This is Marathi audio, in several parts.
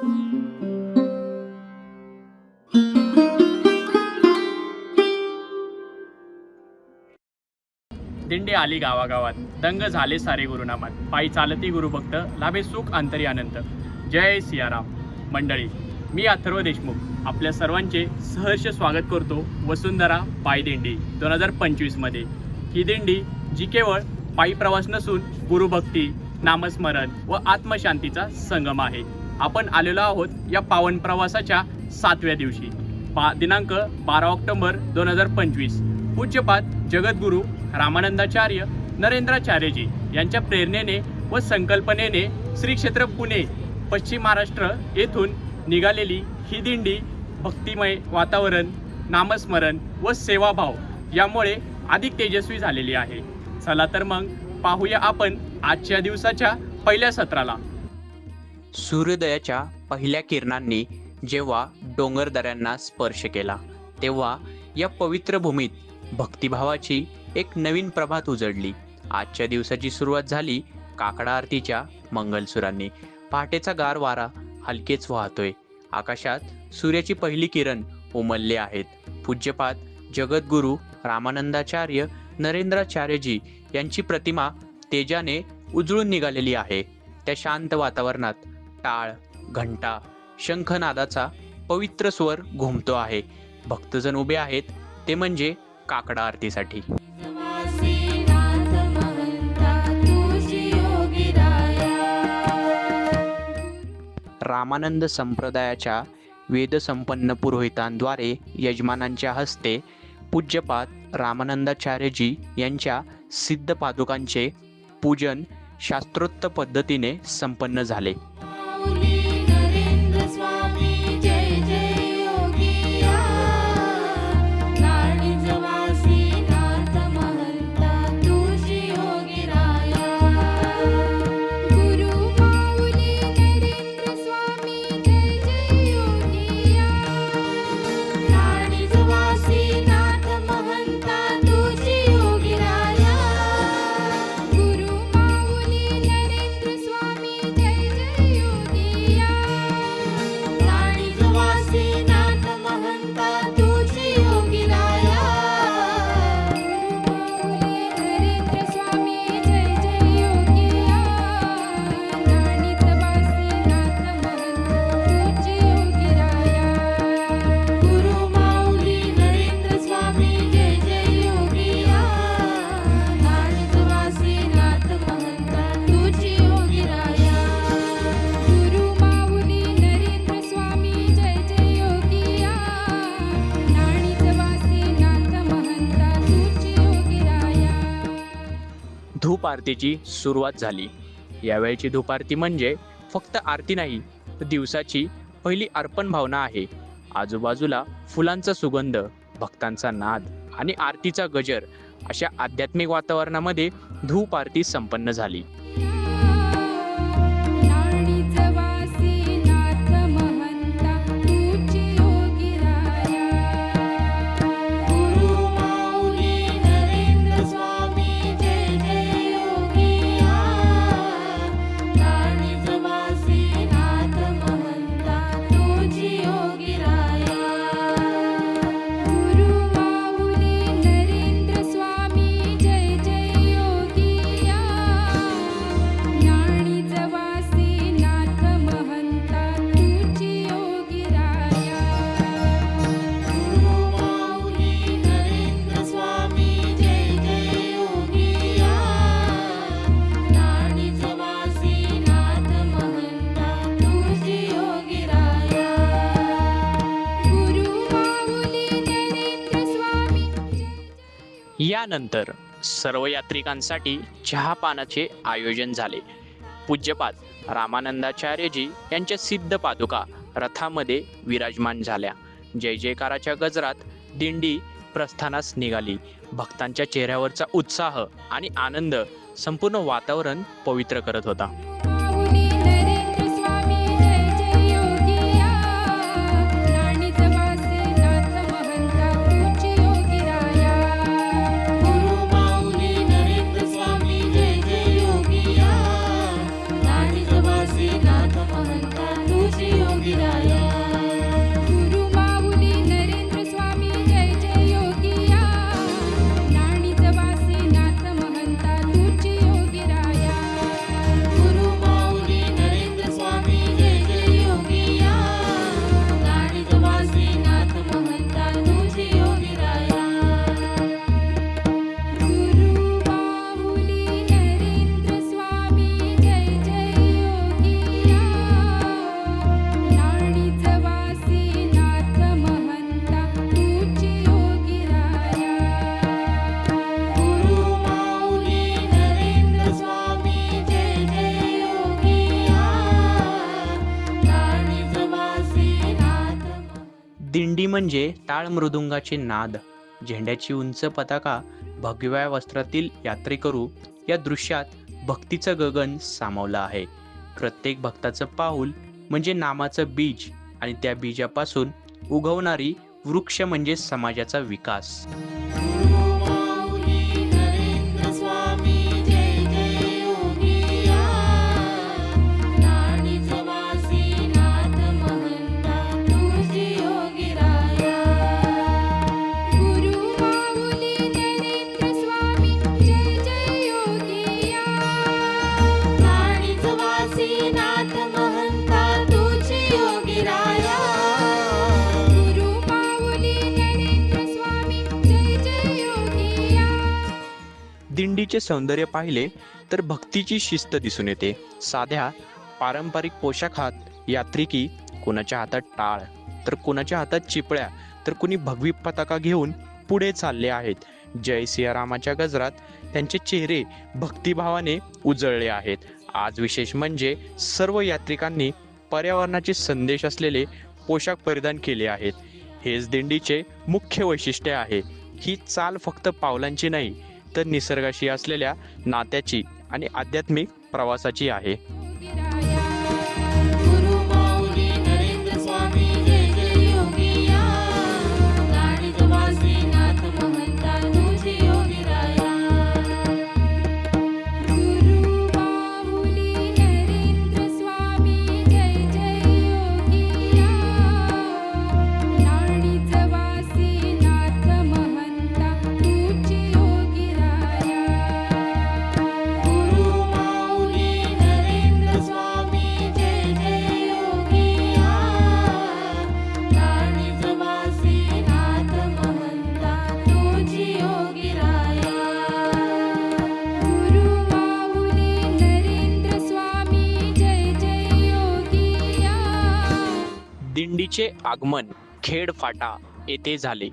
दिंडी आली गावागावात. दंग झाले सारे गुरुनामात. पायी चालती गुरुभक्त लाभे सुख अंतरी अनंत. जय सियाराम. मंडळी मी अथर्व देशमुख. आपल्या सर्वांचे सहर्ष स्वागत करतो वसुंधरा पायी दिंडी दोन हजार पंचवीसमध्ये ही दिंडी जी केवळ पायी प्रवास नसून गुरुभक्ती नामस्मरण व आत्मशांतीचा संगम आहे. आपण आलेलो आहोत या पावन प्रवासाच्या सातव्या दिवशी. पा दिनांक बारा ऑक्टोबर दोन हजार पंचवीस. पूज्यपाद जगद्गुरू रामानंदाचार्य नरेंद्राचार्यजी यांच्या प्रेरणेने व संकल्पनेने श्री क्षेत्र पुणे पश्चिम महाराष्ट्र येथून निघालेली ही दिंडी भक्तिमय वातावरण नामस्मरण व सेवाभाव यामुळे अधिक तेजस्वी झालेली आहे. चला तर मग पाहूया आपण आजच्या दिवसाच्या पहिल्या सत्राला. सूर्योदयाच्या पहिल्या किरणांनी जेव्हा डोंगरदऱ्यांना स्पर्श केला तेव्हा या पवित्र भूमीत भक्तिभावाची एक नवीन प्रभात उजडली. आजच्या दिवसाची सुरुवात झाली काकडा आरतीच्या मंगलसुरांनी. पहाटेचा गार वारा हलकेच वाहतोय. आकाशात सूर्याची पहिली किरण उमलले आहेत. पूज्यपाद जगद्गुरू रामानंदाचार्य नरेंद्राचार्यजी यांची प्रतिमा तेजाने उजळून निघालेली आहे. त्या शांत वातावरणात टाळ घंटा शंखनादाचा पवित्र स्वर घुमतो आहे. भक्तजण उभे आहेत ते म्हणजे काकडा आरतीसाठी. रामानंद संप्रदायाच्या वेदसंपन्न पुरोहितांद्वारे यजमानांच्या हस्ते पूज्यपाद रामानंदाचार्यजी यांच्या सिद्ध पादुकांचे पूजन शास्त्रोक्त पद्धतीने संपन्न झाले. आरतीची सुरुवात झाली. यावेळची धूप आरती म्हणजे फक्त आरती नाही तर दिवसाची पहिली अर्पण भावना आहे. आजूबाजूला फुलांचा सुगंध भक्तांचा नाद आणि आरतीचा गजर अशा आध्यात्मिक वातावरणामध्ये धूप आरती संपन्न झाली. यानंतर सर्व यात्रिकांसाठी चहापानाचे आयोजन झाले. पूज्यपाद रामानंदाचार्यजी यांच्या सिद्ध पादुका रथामध्ये विराजमान झाल्या. जय जयकाराच्या गजरात दिंडी प्रस्थानास निघाली. भक्तांच्या चेहऱ्यावरचा उत्साह आणि आनंद संपूर्ण वातावरण पवित्र करत होता. दिंडी म्हणजे टाळ मृदुंगाचे नाद. झेंड्याची उंच पताका भगव्या वस्त्रातील यात्रेकरू या दृश्यात भक्तीचं गगन सामावलं आहे. प्रत्येक भक्ताचं पाऊल म्हणजे नामाचं बीज आणि त्या बीजापासून उगवणारी वृक्ष म्हणजे समाजाचा विकास. दिंडीचे सौंदर्य पाहिले तर भक्तीची शिस्त दिसून येते. साध्या पारंपरिक पोशाखात यात्रिकी कोणाच्या हातात टाळ तर कोणाच्या हातात चिपळ्या तर कुणी भगवी पताका घेऊन पुढे चालले आहेत. जय सियारामाच्या गजरात त्यांचे चेहरे भक्तिभावाने उजळले आहेत. आज विशेष म्हणजे सर्व यात्रिकांनी पर्यावरणाचे संदेश असलेले पोशाख परिधान केले आहेत. हेच दिंडीचे मुख्य वैशिष्ट्य आहे. ही चाल फक्त पावलांची नाही तर निसर्गाशी असलेल्या नात्याची आणि आध्यात्मिक प्रवासाची आहे. आगमन खेड फाटा येथे झाले.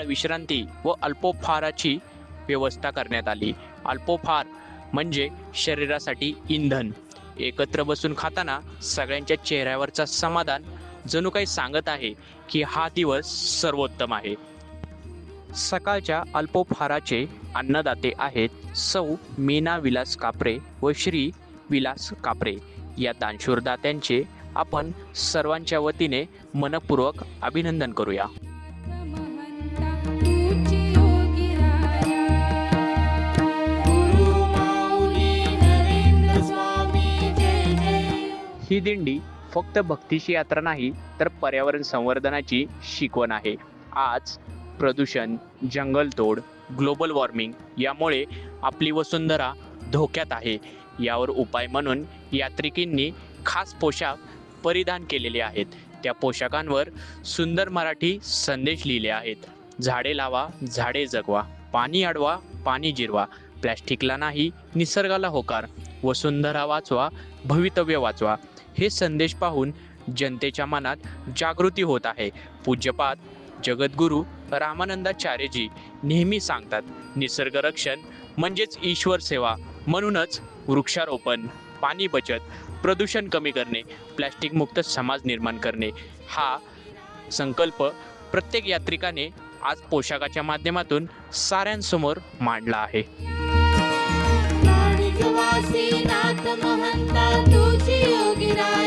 काळ विश्रांती व अल्पोपहाराची व्यवस्था करण्यात आली. अल्पोपहार म्हणजे शरीरासाठी इंधन. एकत्र बसून खाताना सगळ्यांच्या चेहऱ्यावरचा समाधान जणू काही सांगत आहे की हा दिवस सर्वोत्तम आहे. सकाळच्या अल्पोपहाराचे अन्नदाते आहेत सौ मीना विलास कापरे व श्री विलास कापरे. या दानशूरदात्यांचे आपण सर्वांच्या वतीने मनपूर्वक अभिनंदन करूया. ही दिंडी फक्त भक्तीची यात्रा नाही तर पर्यावरण संवर्धनाची शिकवण आहे. आज प्रदूषण जंगलतोड ग्लोबल वॉर्मिंग यामुळे आपली वसुंधरा धोक्यात आहे. यावर उपाय म्हणून यात्रिकींनी खास पोशाख परिधान केलेले आहेत. त्या पोशाखांवर सुंदर मराठी संदेश लिहिले आहेत. झाडे लावा झाडे जगवा पाणी अडवा पाणी जिरवा. प्लॅस्टिकला नाही निसर्गाला होकार. वसुंधरा वाचवा भवितव्य वाचवा. हे संदेश पाहून जनतेच्या मनात जागृती होत आहे. पूज्यपाद जगद्गुरू रामानंदाचार्यजी नेहमी सांगतात निसर्ग रक्षण म्हणजेच ईश्वर सेवा. म्हणूनच वृक्षारोपण पाणी बचत प्रदूषण कमी करणे प्लॅस्टिक मुक्त समाज निर्माण करणे हा संकल्प प्रत्येक यात्रिकाने आज पोशाखाच्या माध्यमातून साऱ्यांसमोर मांडला आहे. वासी महंता तुझी योगिराया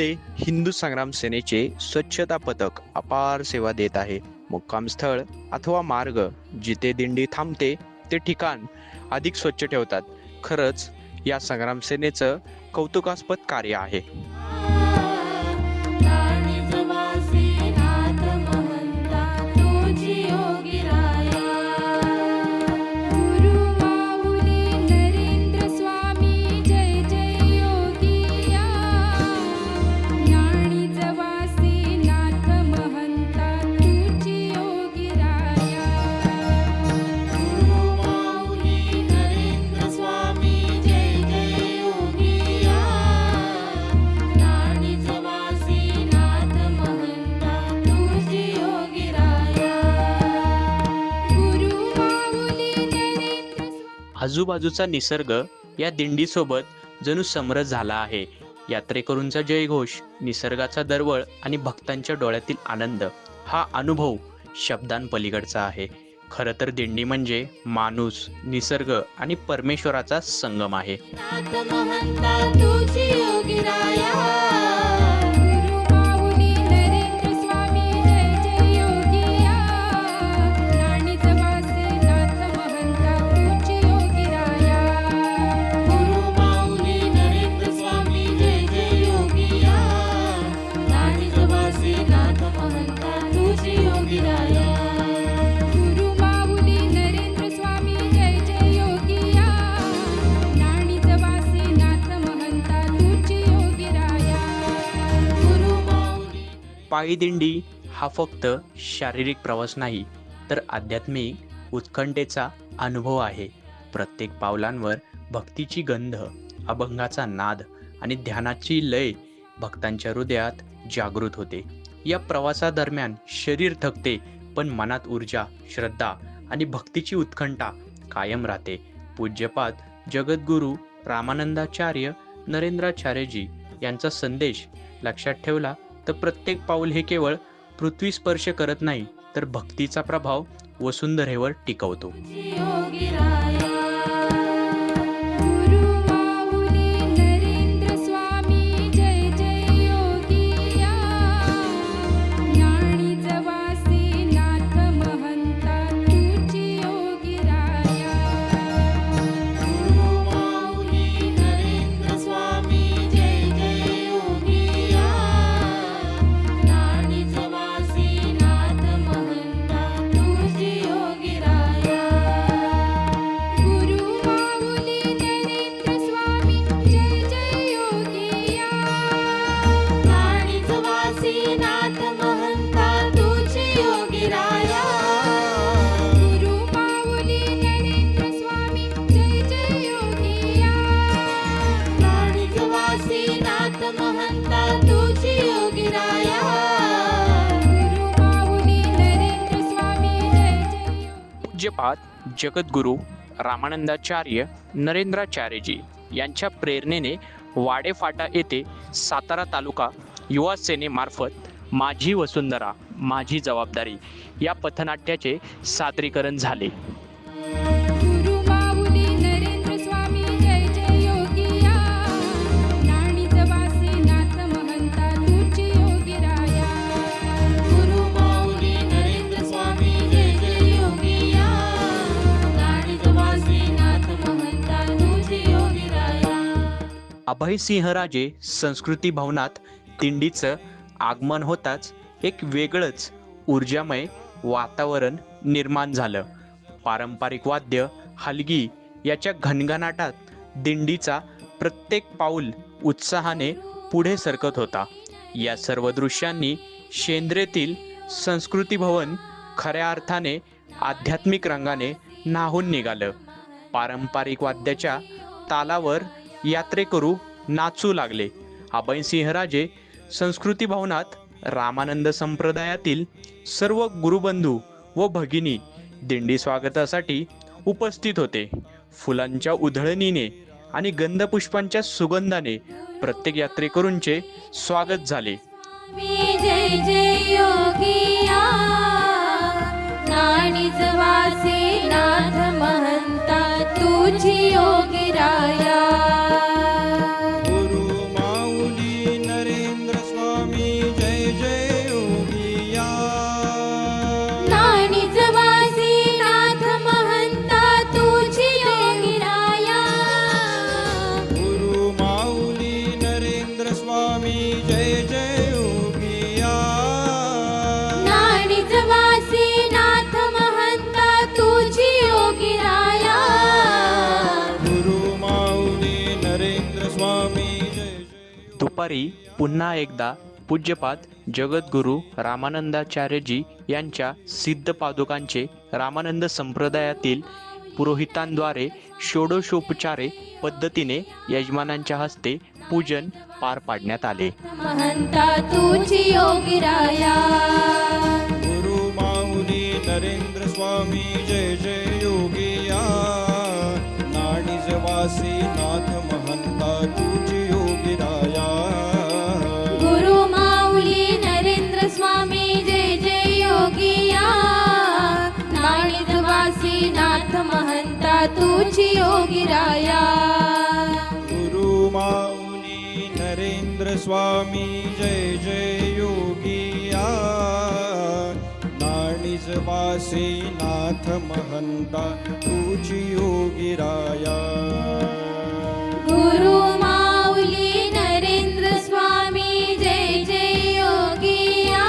दिंडीमध्ये हिंदू संग्राम सेनेचे स्वच्छता पथक अपार सेवा देत आहे. मुक्काम स्थळ अथवा मार्ग जिथे दिंडी थांबते ते ठिकाण अधिक स्वच्छ ठेवतात. खरंच या संग्राम सेनेचं कौतुकास्पद कार्य आहे. आजूबाजूचा निसर्ग या दिंडीसोबत जणू समरस झाला आहे. यात्रेकरूंचा जयघोष निसर्गाचा दरवळ आणि भक्तांच्या डोळ्यातील आनंद हा अनुभव शब्दांपलीकडचा आहे. खरं तर दिंडी म्हणजे माणूस निसर्ग आणि परमेश्वराचा संगम आहे. पायी दिंडी हा फक्त शारीरिक प्रवास नाही तर आध्यात्मिक उत्कंठेचा अनुभव आहे. प्रत्येक पावलांवर भक्तीची गंध अभंगाचा नाद आणि ध्यानाची लय भक्तांच्या हृदयात जागृत होते. या प्रवासादरम्यान शरीर थकते पण मनात ऊर्जा श्रद्धा आणि भक्तीची उत्कंठा कायम राहते. पूज्यपाद जगद्गुरू रामानंदाचार्य नरेंद्राचार्यजी यांचा संदेश लक्षात ठेवला तर प्रत्येक पाऊल हे केवळ पृथ्वी स्पर्श करत नाही तर भक्तीचा प्रभाव वसुंधरेवर टिकवतो. पूज्यपाद जगद्गुरू रामानंदाचार्य नरेंद्राचार्यजी यांच्या प्रेरणेने वाडेफाटा येथे सातारा तालुका युवा सेनेमार्फत माझी वसुंधरा माझी जबाबदारी या पथनाट्याचे सादरीकरण झाले. अभयसिंहराजे संस्कृती भवनात दिंडीचं आगमन होताच एक वेगळंच ऊर्जामय वातावरण निर्माण झालं. पारंपरिक वाद्य हलगी याच्या घनघनाटात दिंडीचा प्रत्येक पाऊल उत्साहाने पुढे सरकत होता. या सर्व दृश्यांनी शेंद्रेतील संस्कृती भवन खऱ्या अर्थाने आध्यात्मिक रंगाने न्हाहून निघालं. पारंपरिक वाद्याच्या तालावर यात्रेकरू नाचू लागले. अभयसिंहराजे संस्कृती भवनात रामानंद संप्रदायातील सर्व गुरुबंधू व भगिनी दिंडी स्वागतासाठी उपस्थित होते. फुलांच्या उधळणीने आणि गंधपुष्पांच्या सुगंधाने प्रत्येक यात्रेकरूंचे स्वागत झाले. जय जय योगिया नाथ महंता तुझी दुपारी पुन्हा एकदा पूज्यपाद जगद्गुरू रामानंदाचार्यजी यांच्या सिद्ध पादुकांचे रामानंद संप्रदायातील पुरोहितांद्वारे षोडशोपचारे पद्धतीने यजमानांच्या हस्ते पूजन पार पाडण्यात आले. महंता तुझी योगिराया. तुझी योगी राया गुरु माऊली नरेंद्र स्वामी जय जय योगिया नाणीज वासी नाथ महंता तुझी योगी राया गुरु माऊली नरेंद्र स्वामी जय जय योगिया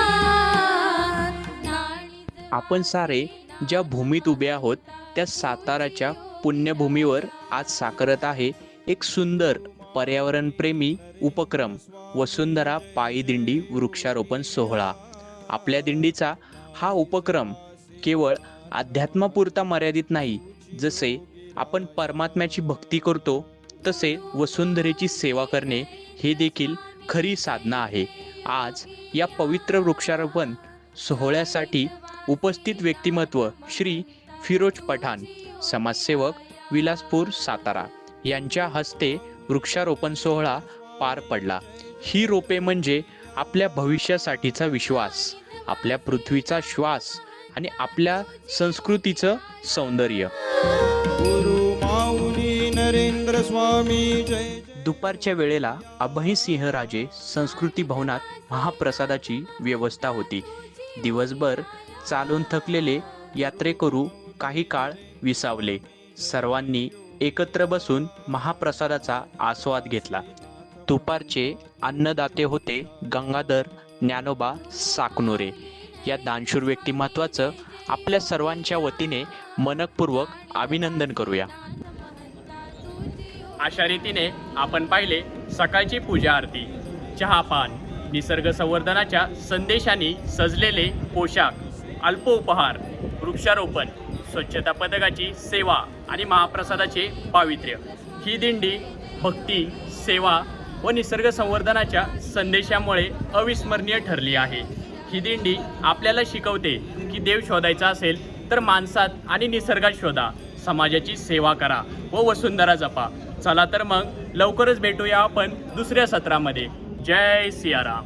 आपण सारे ज्या भूमीत उभे आहोत त्या साताराच्या पुण्यभूमीवर आज साकारत आहे एक सुंदर पर्यावरणप्रेमी उपक्रम वसुंधरा पायी दिंडी वृक्षारोपण सोहळा. आपल्या दिंडीचा हा उपक्रम केवळ अध्यात्मापुरता मर्यादित नाही जसे आपण परमात्म्याची भक्ती करतो तसे वसुंधरेची सेवा करणे हे देखील खरी साधना आहे. आज या पवित्र वृक्षारोपण सोहळ्यासाठी उपस्थित व्यक्तिमत्व श्री फिरोज पठाण समाजसेवक विलासपूर सातारा यांच्या हस्ते वृक्षारोपण सोहळा पार पडला. ही रोपे म्हणजे आपल्या भविष्यासाठीचा विश्वास आपल्या पृथ्वीचा श्वास आणि आपल्या संस्कृतीचं सौंदर्य. गुरु नरेंद्र स्वामी जय दुपारच्या वेळेला अभयसिंहराजे संस्कृती भवनात महाप्रसादाची व्यवस्था होती. दिवसभर चालून थकलेले यात्रेकरू काही काळ विसावले. सर्वांनी एकत्र बसून महाप्रसादाचा आस्वाद घेतला. दुपारचे अन्नदाते होते गंगाधर ज्ञानोबा साकनुरे. या दानशूर व्यक्तिमत्वाचं आपल्या सर्वांच्या वतीने मनकपूर्वक अभिनंदन करूया. अशा रीतीने आपण पाहिले सकाळची पूजा आरती. चहापान निसर्ग संवर्धनाच्या संदेशाने सजलेले पोशाख अल्प उपहार वृक्षारोपण स्वच्छता पथकाची सेवा आणि महाप्रसादाचे पावित्र्य. ही दिंडी भक्ती सेवा व निसर्ग संवर्धनाच्या संदेशामुळे अविस्मरणीय ठरली आहे. ही दिंडी आपल्याला शिकवते की देव शोधायचा असेल तर माणसात आणि निसर्गात शोधा. समाजाची सेवा करा व वसुंधरा जपा. चला तर मग लवकरच भेटूया आपण दुसऱ्या सत्रामध्ये. जय सियाराम.